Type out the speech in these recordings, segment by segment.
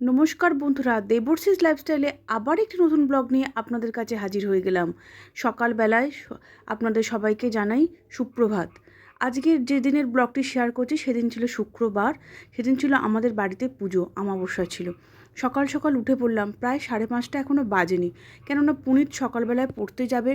নমস্কার বন্ধুরা দেবর্ষিস লাইফস্টাইলে আবার একটি নতুন ব্লগ নিয়ে আপনাদের কাছে হাজির হয়ে গেলাম। সকালবেলায় আপনাদের সবাইকে জানাই সুপ্রভাত। আজকের যে দিনের ব্লগটি শেয়ার করছি, সেদিন ছিল শুক্রবার। সেদিন ছিল আমাদের বাড়িতে পুজো আমাবস্যা ছিল। সকাল সকাল উঠে পড়লাম, প্রায় সাড়ে পাঁচটা এখনও বাজেনি। কেননা পুনিত সকালবেলায় পড়তে যাবে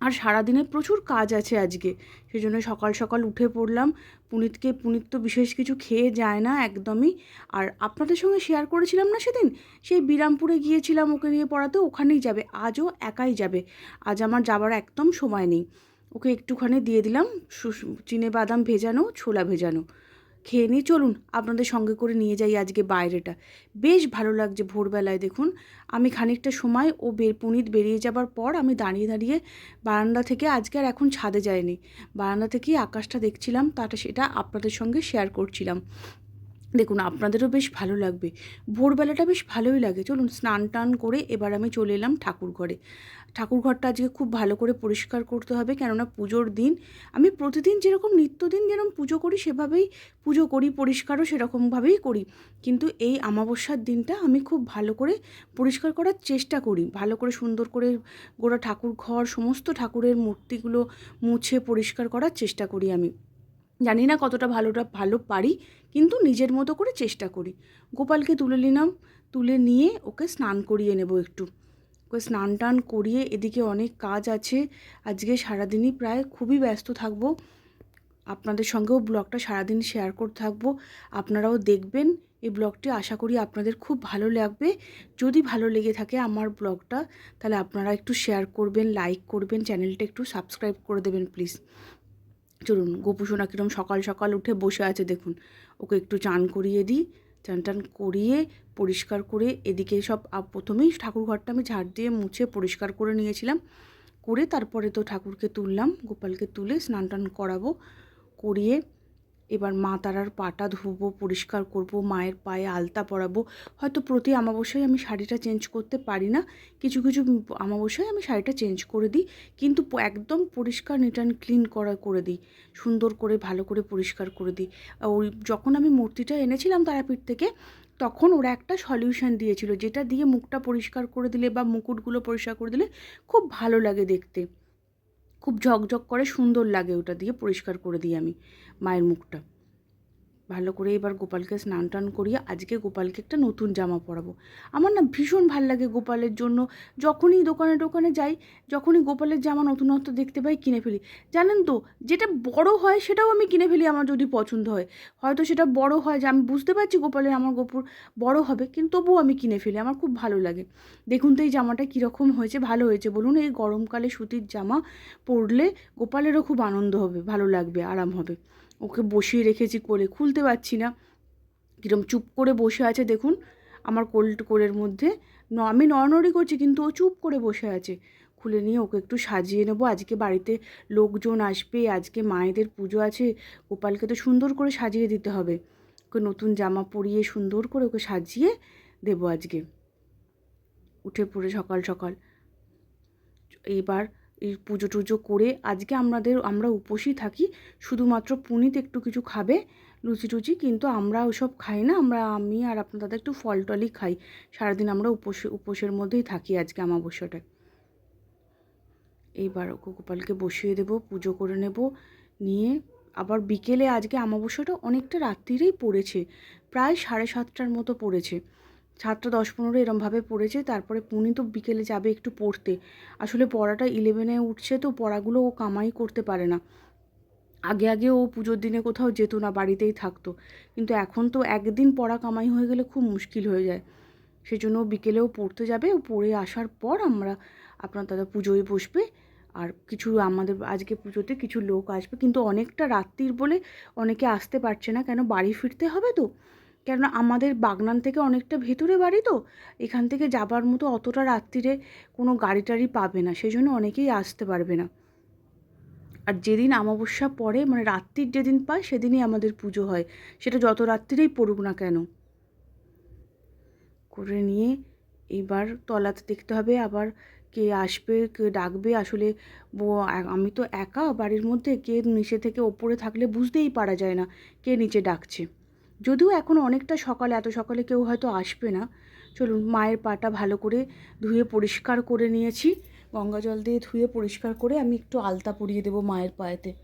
আর সারাদিনে প্রচুর কাজ আছে আজকে। সেই জন্য সকাল সকাল উঠে পড়লাম। পুনিতকে, পুনিত তো বিশেষ কিছু খেয়ে যায় না একদমই। আর আপনাদের সঙ্গে শেয়ার করেছিলাম না সেদিন? সেই বিরামপুরে গিয়েছিলাম ওকে নিয়ে পড়াতে, ওখানেই যাবে। আজও একাই যাবে। আজ আমার যাবার একদম সময় নেই। ওকে একটুখানি দিয়ে দিলাম। চিনে বাদাম ভেজানো, ছোলা ভেজানো। খেয়ে নিয়ে চলুন, আপনাদের সঙ্গে করে নিয়ে যাই আজকে বাইরেটা। বেশ ভালো লাগছে ভোরবেলায়, দেখুন। আমি খানিকটা সময় ও বে, পুনিত বেরিয়ে যাবার পর আমি দাঁড়িয়ে দাঁড়িয়ে বারান্দা থেকে আজকে আর এখন ছাদে যায়নি বারান্দা থেকেই আকাশটা দেখছিলাম তাটা সেটা আপনাদের সঙ্গে শেয়ার করছিলাম। দেখুন, আপনাদেরও বেশ ভালো লাগবে। ভোরবেলাটা বেশ ভালোই লাগে। চলুন, স্নান টান করে এবার আমি চলে এলাম ঠাকুর ঘরে। ঠাকুর ঘরটা আজকে খুব ভালো করে পরিষ্কার করতে হবে, কেননা পুজোর দিন আমি প্রতিদিন যেরকম নিত্যদিন যেরকম পুজো করি, সেভাবেই পুজো করি, পরিষ্কারও সেরকমভাবেই করি। কিন্তু এই আমাবস্যার দিনটা আমি খুব ভালো করে পরিষ্কার করার চেষ্টা করি। ভালো করে সুন্দর করে গোটা ঠাকুর ঘর, সমস্ত ঠাকুরের মূর্তিগুলো মুছে পরিষ্কার করার চেষ্টা করি আমি। জানি না কতটা ভালোটা ভালো পারি কিন্তু নিজের মতো করে চেষ্টা করি। গোপালকে তুলে নিলাম, তুলে নিয়ে ওকে স্নান করিয়ে নেব একটু। ওকে স্নান টান করিয়ে এদিকে অনেক কাজ আছে। আজকে সারাদিনই প্রায় খুবই ব্যস্ত থাকব। আপনাদের সঙ্গেও ব্লগটা সারাদিন শেয়ার করতে থাকব। আপনারাও দেখবেন এই ব্লগটি। আশা করি আপনাদের খুব ভালো লাগবে। যদি ভালো লেগে থাকে আমার ব্লগটা, তাহলে আপনারা একটু শেয়ার করবেন, লাইক করবেন, চ্যানেলটা একটু সাবস্ক্রাইব করে দেবেন প্লিজ। চলুন, গোপুসোনা কীরকম সকাল সকাল উঠে বসে আছে দেখুন। ওকে একটু চান করিয়ে দিই। চান টান করিয়ে পরিষ্কার করে এদিকে সব প্রথমেই ঠাকুরঘরটা আমি ঝাড় দিয়ে মুছে পরিষ্কার করে নিয়েছিলাম। করে তারপরে তো ঠাকুরকে তুললাম, গোপালকে তুলে স্নান টান করাবো, করিয়ে এবার মা তারার পাটা ধুবো, পরিষ্কার করব, মায়ের পায়ে আলতা পরাবো। হয়তো প্রতি অমাবস্যায় আমি শাড়িটা চেঞ্জ করতে পারি না। কিছু কিছু অমাবস্যায় আমি শাড়িটা চেঞ্জ করে দিই। কিন্তু একদম পরিষ্কার নিট ক্লিন করা করে দিই। সুন্দর করে, ভালো করে পরিষ্কার করে দিই। ওই যখন আমি মূর্তিটা এনেছিলাম তারাপীঠ থেকে, তখন ওরা একটা সলিউশন দিয়েছিল, যেটা দিয়ে মুখটা পরিষ্কার করে দিলে বা মুকুটগুলো পরিষ্কার করে দিলে খুব ভালো লাগে দেখতে। খুব ঝকঝক করে সুন্দর লাগে ওটা দিয়ে পরিষ্কার করে দিই আমি মায়ের মুখটা। ভালো করে এবার গোপালকে স্নান টান করিয়ে আজকে গোপালকে একটা নতুন জামা পরাবো। আমার না ভীষণ ভালো লাগে গোপালের জন্য। যখনই দোকানে টোকানে যাই, যখনই গোপালের জামা নতুনত্ব দেখতে পাই, কিনে ফেলি। জানেন তো, যেটা বড় হয় সেটাও আমি কিনে ফেলি আমার যদি পছন্দ হয়। হয়তো সেটা বড় হয় যে আমি বুঝতে পারছি গোপালের আমার গোপুর বড় হবে, কিন্তু তবুও আমি কিনে ফেলি, আমার খুব ভালো লাগে। দেখুন তো এই জামাটা কীরকম হয়েছে, ভালো হয়েছে। বলুন এই গরমকালে সুতির জামা পরলে গোপালেরও খুব আনন্দ হবে, ভালো লাগবে, আরাম হবে। ওকে বসিয়ে রেখেছি কোলে, খুলতে পারছি না। কীরকম চুপ করে বসে আছে দেখুন, আমার কোল কোলের মধ্যে। ন, আমি নড়নড়ি করছি কিন্তু ও চুপ করে বসে আছে। খুলে নিয়ে ওকে একটু সাজিয়ে নেব। আজকে বাড়িতে লোকজন আসবে, আজকে মায়েদের পুজো আছে, গোপালকে তো সুন্দর করে সাজিয়ে দিতে হবে। ওকে নতুন জামা পরিয়ে সুন্দর করে ওকে সাজিয়ে দেবো আজকে। উঠে পড়ে সকাল সকাল। এইবার এই পুজো টুজো করে আজকে আমাদের, আমরা উপোসই থাকি, শুধুমাত্র পুনিত একটু কিছু খাবে, লুচি টুচি, কিন্তু আমরা ওসব খাই না, আমরা, আমি আর আপনার দাদা একটু ফল টলই খাই। সারাদিন আমরা উপোস, উপোসের মধ্যেই থাকি আজকে আমাবস্যাটায় এইবার গোপালকে বসিয়ে দেব, পুজো করে নেব, নিয়ে আবার বিকেলে আজকে আমাবস্যাটা অনেকটা রাত্রিরেই পড়েছে, প্রায় সাড়ে সাতটার মতো পড়েছে। সাতটা দশ পনেরো এরমভাবে পড়েছে, তারপরে পুনি তো বিকেলে যাবে একটু পড়তে। আসলে পড়াটা ইলেভেনে উঠছে তো পড়াগুলো ও কামাই করতে পারে না। আগে আগে ও পুজোর দিনে কোথাও যেত না, বাড়িতেই থাকতো। কিন্তু এখন তো একদিন পড়া কামাই হয়ে গেলে খুব মুশকিল হয়ে যায়। সেই জন্য ও বিকেলেও পড়তে যাবে, ও পড়ে আসার পর আমরা আপনার দাদা পুজোয় বসবে। আর কিছু আমাদের আজকে পুজোতে কিছু লোক আসবে, কিন্তু অনেকটা রাত্রির বলে অনেকে আসতে পারছে না, কেন বাড়ি ফিরতে হবে তো? কেননা আমাদের বাগনান থেকে অনেকটা ভেতরে বাড়ি তো, এখান থেকে যাবার মতো অতটা রাত্রিরে কোনো গাড়ি টাড়ি পাবে না সেই জন্য অনেকেই আসতে পারবে না। আর যেদিন অমাবস্যা পড়ে মানে রাত্রির যেদিন পায়, সেদিনই আমাদের পুজো হয়। সেটা যত রাত্রিরেই পড়ুক না কেন। করে নিয়ে এবার তলাতে দেখতে হবে আবার কে আসবে, কে ডাকবে। আসলে আমি তো একা, বাড়ির মধ্যে, কে নিচে থেকে ওপরে থাকলে বুঝতেই পারা যায় না কে নিচে ডাকছে। যদিও এখন অনেকটা সকালে, এত সকালে কেউ হয়তো আসবে না। চলুন, মায়ের পাটা ভালো করে ধুয়ে পরিষ্কার করে নিয়েছি। গঙ্গা জল দিয়ে ধুয়ে পরিষ্কার করে আমি একটু আলতা পরিয়ে দেবো মায়ের পায়েতে।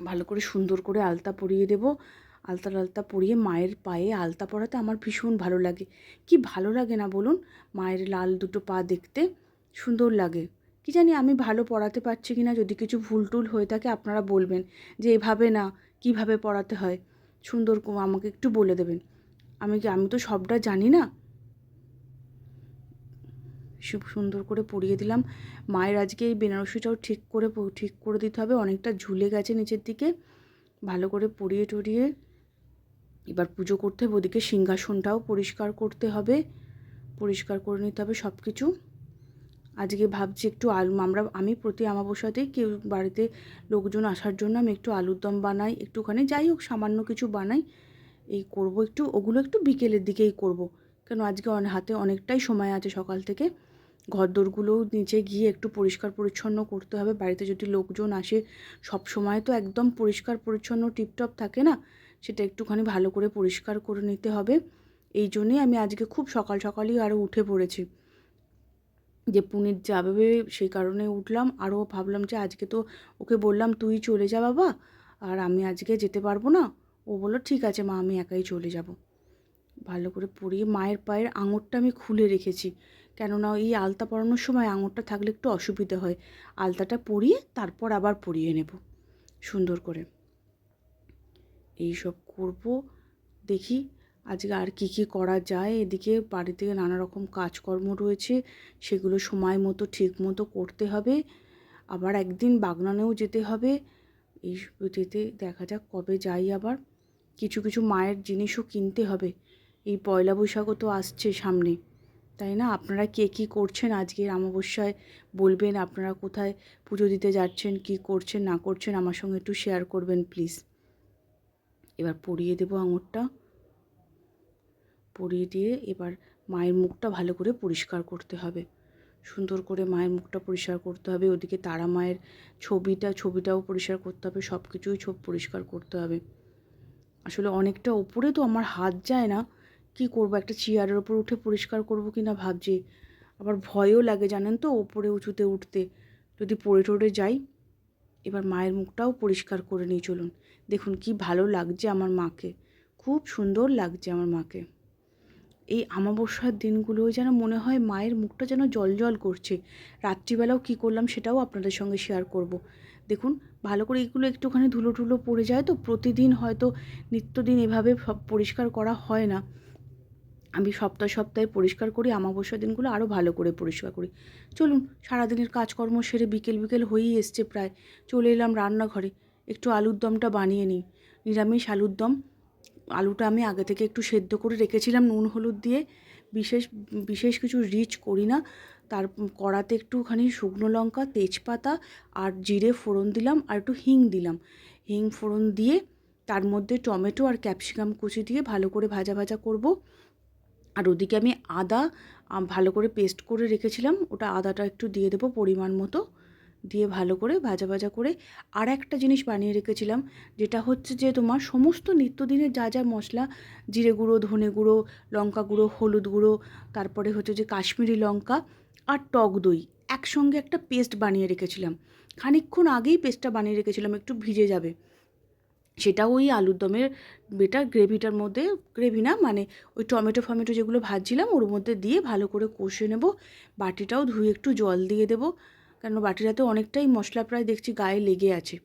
ভালো করে সুন্দর করে আলতা পরিয়ে দেবো। আলতা আলতা পরিয়ে মায়ের পায়ে আলতা পরাতে আমার ভীষণ ভালো লাগে। কি ভালো লাগে না বলুন, মায়ের লাল দুটো পা দেখতে সুন্দর লাগে। কি জানি আমি ভালো পড়াতে পারছি কি না যদি কিছু ভুল টুল হয়ে থাকে আপনারা বলবেন যে এভাবে না, কীভাবে পড়াতে হয়। সুন্দর আমাকে একটু বলে দেবেন। আমি কি আমি তো সবটা জানি না? সুন্দর করে পরিয়ে দিলাম। মায়ের আজকে এই বেনারসিটাও ঠিক করে ঠিক করে দিতে হবে। অনেকটা ঝুলে গেছে নিচের দিকে। ভালো করে পরিয়ে টরিয়ে এবার পুজো করতে হবে। ওদিকে সিংহাসনটাও পরিষ্কার করতে হবে। পরিষ্কার করে নিতে হবে সব কিছু আজকে ভাবছি একটু আলু, আমরা, আমি প্রতি অমাবস্যাতেই কেউ বাড়িতে লোকজন আসার জন্য আমি একটু আলুর দম বানাই, একটুখানি, যাই হোক, সামান্য কিছু বানাই, এই করব একটু, ওগুলো একটু বিকেলের দিকেই করব। কেন, আজকে হাতে অনেকটাই সময় আছে সকাল থেকে, ঘরদোরগুলোও নিচে গিয়ে একটু পরিষ্কার পরিচ্ছন্ন করতে হবে, বাড়িতে যদি লোকজন আসে, সব সময় তো একদম পরিষ্কার পরিচ্ছন্ন টিপটপ থাকে না, সেটা একটুখানি ভালো করে পরিষ্কার করে নিতে হবে, এই জন্যেই আমি আজকে খুব সকাল সকালই আরও উঠে পড়েছি। যে পুনির যাবে সেই কারণে উঠলাম। আরও ভাবলাম যে আজকে তো ওকে বললাম, তুই চলে যা বাবা, আর আমি আজকে যেতে পারব না। ও বলল, ঠিক আছে মা, আমি একাই চলে যাব। ভালো করে পরিয়ে মায়ের পায়ের আঙুরটা আমি খুলে রেখেছি। কেননা এই আলতা পরানোর সময় আঙুরটা থাকলে একটু অসুবিধা হয়। আলতাটা পরিয়ে তারপর আবার পরিয়ে নেব, সুন্দর করে। এই সব করব, দেখি আজকে আর কি কি করা যায়? এদিকে বাড়িতে নানা রকম কাজকর্ম রয়েছে, সেগুলো সময় মতো, ঠিক মতো করতে হবে। আবার একদিন বাগনানেও যেতে হবে। এই যেতে দেখা যাক কবে যাই আবার। কিছু কিছু মায়ের জিনিসও কিনতে হবে। এই পয়লা বৈশাখও তো আসছে সামনে। তাই না? আপনারা কে কী করছেন আজকের অমাবস্যায়? বলবেন আপনারা কোথায় পুজো দিতে যাচ্ছেন, কি করছেন, না করছেন, আমার সঙ্গে একটু শেয়ার করবেন প্লিজ এবার পরিয়ে দেবো আঙুরটা। পরিয়ে দিয়ে এবার মায়ের মুখটা ভালো করে পরিষ্কার করতে হবে। সুন্দর করে মায়ের মুখটা পরিষ্কার করতে হবে, ওদিকে তারা মায়ের ছবিটা, ছবিটাও পরিষ্কার করতে হবে সব কিছুই ছব পরিষ্কার করতে হবে। আসলে অনেকটা ওপরে তো আমার হাত যায় না, কি করব? একটা চেয়ারের ওপর উঠে পরিষ্কার করব কি না ভাবছি। আবার ভয়ও লাগে, জানেন তো ওপরে উঁচুতে উঠতে। যদি পড়ে টড়ে যাই, এবার মায়ের মুখটাও পরিষ্কার করে নিয়ে চলুন। দেখুন কি ভালো লাগছে আমার মাকে। খুব সুন্দর লাগছে আমার মাকে। এই আমাবস্যার দিনগুলো যেন মনে হয় মায়ের মুখটা যেন জল জল করছে। রাত্রিবেলাও কী করলাম সেটাও আপনাদের সঙ্গে শেয়ার করব। দেখুন, ভালো করে এগুলো একটুখানি ধুলো টুলো পড়ে যায় তো প্রতিদিন হয়তো নিত্যদিন এভাবে সব পরিষ্কার করা হয় না। আমি সপ্তাহ সপ্তাহে পরিষ্কার করি, অমাবস্যার দিনগুলো আরও ভালো করে পরিষ্কার করি। চলুন, সারাদিনের কাজকর্ম সেরে বিকেল বিকেল হয়েই এসছে প্রায়। চলে এলাম রান্নাঘরে। একটু আলুর দমটা বানিয়ে নিই। নিরামিষ আলুর দম আলুটা আমি আগে থেকে একটু সেদ্ধ করে রেখেছিলাম নুন, হলুদ দিয়ে। বিশেষ বিশেষ কিছু রিচ করি না। তার, কড়াতে একটুখানি শুকনো লঙ্কা, তেজপাতা আর জিরে ফোড়ন দিলাম আর একটু হিং দিলাম। হিং, ফোড়ন দিয়ে তার মধ্যে টমেটো আর ক্যাপসিকাম কুচি দিয়ে ভালো করে ভাজা ভাজা করব। আর ওদিকে আমি আদা ভালো করে পেস্ট করে রেখেছিলাম। ওটা আদাটা একটু দিয়ে দেবো পরিমাণ মতো। দিয়ে ভালো করে ভাজা ভাজা করে আর একটা জিনিস বানিয়ে রেখেছিলাম, যেটা হচ্ছে যে তোমার সমস্ত নিত্যদিনের যা যা মশলা, জিরে গুঁড়ো, ধনে গুঁড়ো, লঙ্কা গুঁড়ো, হলুদ গুঁড়ো, তারপরে হচ্ছে যে কাশ্মীরি লঙ্কা আর টক দই একসঙ্গে একটা পেস্ট বানিয়ে রেখেছিলাম। খানিকক্ষণ আগেই পেস্টটা বানিয়ে রেখেছিলাম, একটু ভিজে যাবে। সেটা ওই আলুর দমের বেটার গ্রেভিটার মধ্যে, গ্রেভি না মানে ওই টমেটো ফমেটো যেগুলো ভাজছিলাম, ওর মধ্যে দিয়ে ভালো করে কষে নেব। বাটিটাও ধুয়ে একটু জল দিয়ে দেবো। কেন বাটিটাতে অনেকটাই মশলা প্রায় দেখছি গায়ে লেগে আছে।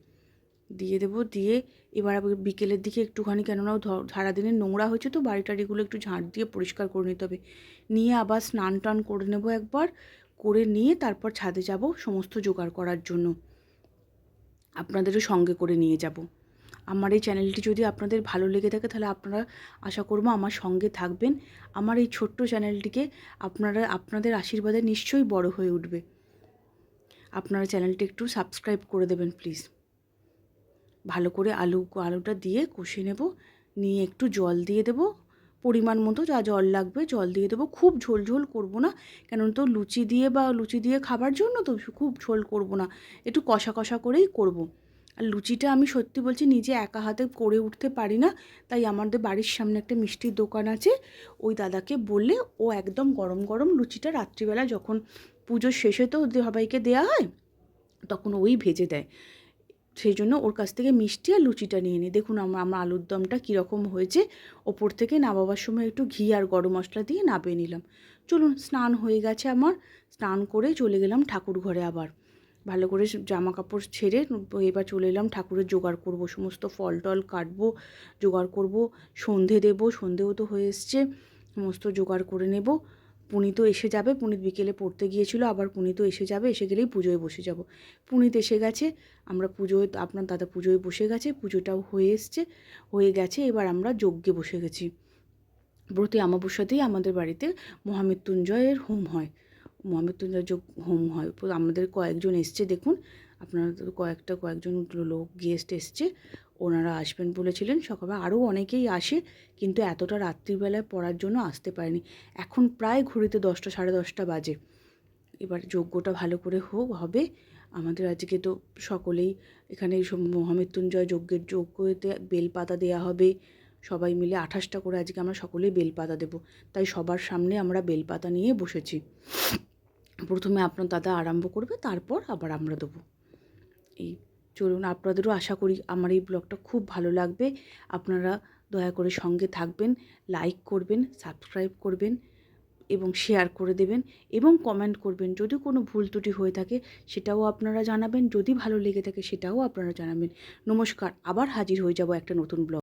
দিয়ে দেবো, দিয়ে এবার বিকেলের দিকে একটুখানি কেননা সারাদিনের নোংরা হয়েছে তো বাড়ি টাড়িগুলো একটু ঝাঁট দিয়ে পরিষ্কার করে নিতে হবে। নিয়ে আবার স্নান টান করে নেব একবার, করে নিয়ে তারপর ছাদে যাব সমস্ত জোগাড় করার জন্য। আপনাদেরও সঙ্গে করে নিয়ে যাব। আমার এই চ্যানেলটি যদি আপনাদের ভালো লেগে থাকে তাহলে আপনারা আশা করব আমার সঙ্গে থাকবেন। আমার এই ছোট্ট চ্যানেলটিকে আপনারা, আপনাদের আশীর্বাদে নিশ্চয়ই বড় হয়ে উঠবে। আপনারা চ্যানেলটি একটু সাবস্ক্রাইব করে দেবেন, প্লিজ। ভালো করে আলু, আলুটা দিয়ে কষে নেব, নিয়ে একটু জল দিয়ে দেব। পরিমাণ মতো যা জল লাগবে জল দিয়ে দেবো। খুব ঝোল ঝোল করব না কেন তো লুচি দিয়ে বা লুচি দিয়ে খাবার জন্য তো খুব ঝোল করব না, একটু কষা কষা করেই করব। আর লুচিটা আমি সত্যি বলছি নিজে একা হাতে করে উঠতে পারি না, তাই আমাদের বাড়ির সামনে একটা মিষ্টির দোকান আছে, ওই দাদাকে বললে ও একদম গরম গরম লুচিটা রাত্রিবেলা যখন পুজোর শেষে তো সবাইকে দেওয়া হয়, তখন ওই ভেজে দেয়। সেই জন্য ওর কাছ থেকে মিষ্টি আর লুচিটা নিয়ে নিই দেখুন আমার আমার আলুর দমটা কীরকম হয়েছে। ওপর থেকে নামাবার সময় একটু ঘি আর গরম মশলা দিয়ে নাবিয়ে নিলাম। চলুন, স্নান হয়ে গেছে আমার। স্নান করে চলে গেলাম ঠাকুর ঘরে আবার। ভালো করে জামা কাপড় ছেড়ে এবার চলে এলাম ঠাকুরের জোগাড় করব। সমস্ত ফল টল কাটবো, জোগাড় করব। সন্ধে দেব, সন্ধেও তো হয়ে এসছে। সমস্ত জোগাড় করে নেব। পুনিত এসে যাবে। পুনিত বিকেলে পড়তে গিয়েছিল, আবার পুনিত এসে যাবে, এসে গেলেই পুজোয় বসে যাব। পুনিত এসে গেছে, আমরা পুজোয়, আপনার দাদা পুজোয় বসে গেছে, পুজোটাও হয়ে এসছে, হয়ে গেছে, এবার আমরা যজ্ঞে বসে গেছি। প্রতি অমাবস্যাতেই আমাদের বাড়িতে মহামৃত্যুঞ্জয়ের হোম হয়। মহামৃত্যুঞ্জয় যোগ হোম হয়। আমাদের কয়েকজন এসছে, দেখুন আপনারা কয়েকটা, কয়েকজন লোক গেস্ট এসছে। ওনারা আসবেন বলেছিলেন সকালবেলা আরও অনেকেই আসে, কিন্তু এতটা রাত্রিবেলায় পড়ার জন্য আসতে পারেনি। এখন প্রায় ঘড়িতে দশটা, সাড়ে দশটা বাজে। এবার যজ্ঞটা ভালো করে হোক হবে। আমাদের আজকে তো সকলেই এখানে সব মহামৃত্যুঞ্জয় যজ্ঞের যজ্ঞতে বেলপাতা দেওয়া হবে। সবাই মিলে আঠাশটা করে আজকে আমরা সকলেই বেলপাতা দেবো। তাই সবার সামনে আমরা বেলপাতা নিয়ে বসেছি। প্রথমে আপনার দাদা আরম্ভ করবে, তারপর আবার আমরা দেবো। এই চলুন আপনাদেরও আশা করি আমার এই ব্লগটা খুব ভালো লাগবে। আপনারা দয়া করে সঙ্গে থাকবেন লাইক করবেন সাবস্ক্রাইব করবেন এবং শেয়ার করে দেবেন এবং কমেন্ট করবেন। যদি কোনো ভুল ত্রুটি হয়ে থাকে সেটাও আপনারা জানাবেন, যদি ভালো লেগে থাকে সেটাও আপনারা জানাবেন। নমস্কার, আবার হাজির হয়ে যাব একটা নতুন ব্লগ।